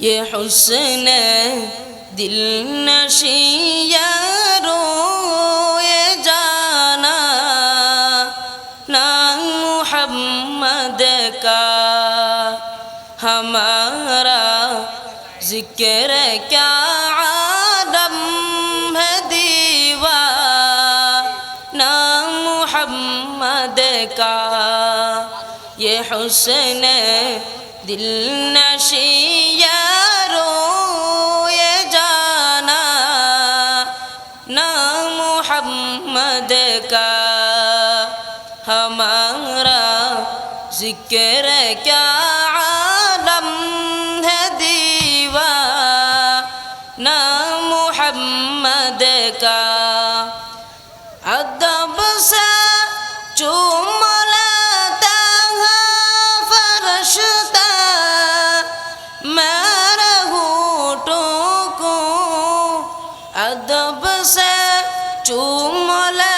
یہ حسن دل نشی رو یہ جانا نام محمد کا ہمارا ذکر کیا عالم ہے دیوا نام محمد کا یہ حسن دل نشی کا ہمارا ذکر کیا عالم ہے دیوا محمد کا ادب سے چوم لیتا ہے، فرشتہ میرے کو ادب سے چوم لیتا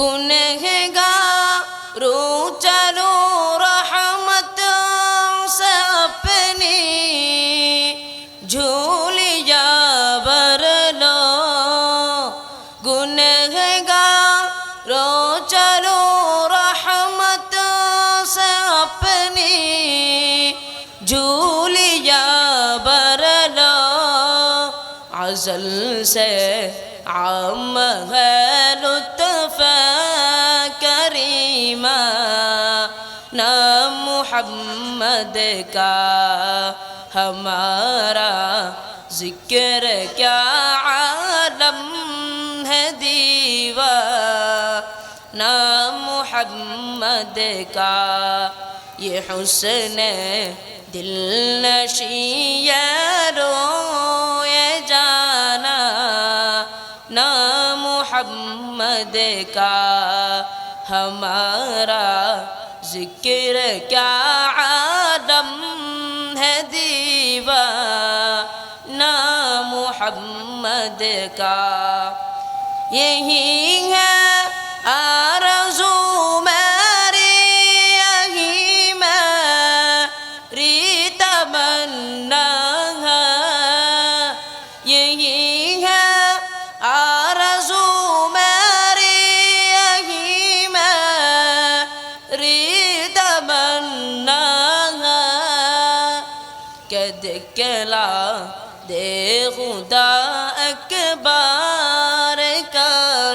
گنہگار رو چلو رحمت سے اپنی جھولیا بر لو۔ گنہگار رو چلو رحمت سے اپنی جھولیا بر لو۔ عزل سے عام ہے۔ کریمہ نام محمد کا ہمارا ذکر کیا عالم ہے دیوا نام محمد کا یہ حسن دل نشی رو یہ جانا، نام محمد کا ہمارا ذکر کیا عالم ہے دیوا نام محمد کا یہی تمنا ہے کہ دکلا دے خدا اکبار کا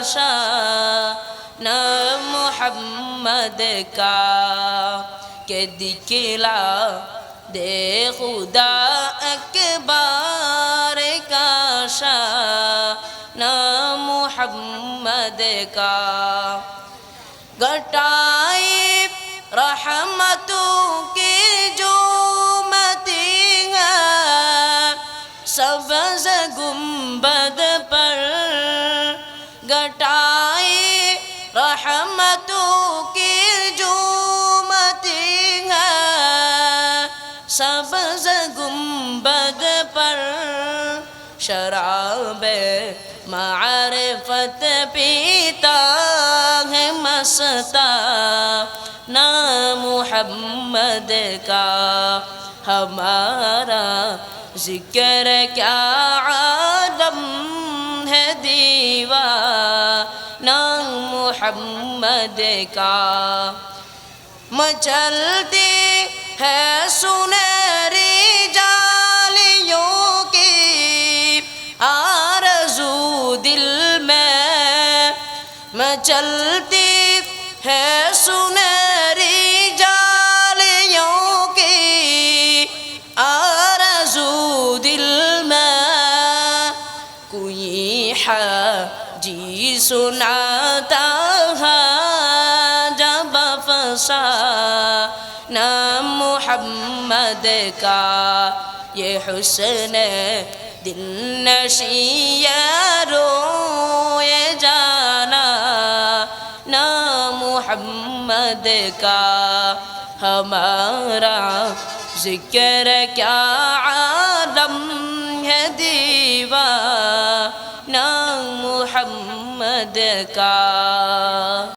شاہ نام محمد کا کہ دکلا دے خدا اکبار کا شاہ نام محمد کا گٹائی رحمتوں کی جو متی سبز گنبد پر گٹائی رحمتوں کی جو متی سبز گنبد پر شراب معرفت پیتا ہے مستا۔ نام محمد کا ہمارا ذکر کیا عالم ہے دیوا نام محمد کا مچلتی ہے سنہری جالیوں کی آرزو دل میں مچلتی ہے سنہری سناتا ہے، جب فسا نام محمد کا، یہ حسن دل نشی روئے جانا، نام محمد کا ہمارا ذکر کیا عالم ہے دیوا نام محمد کا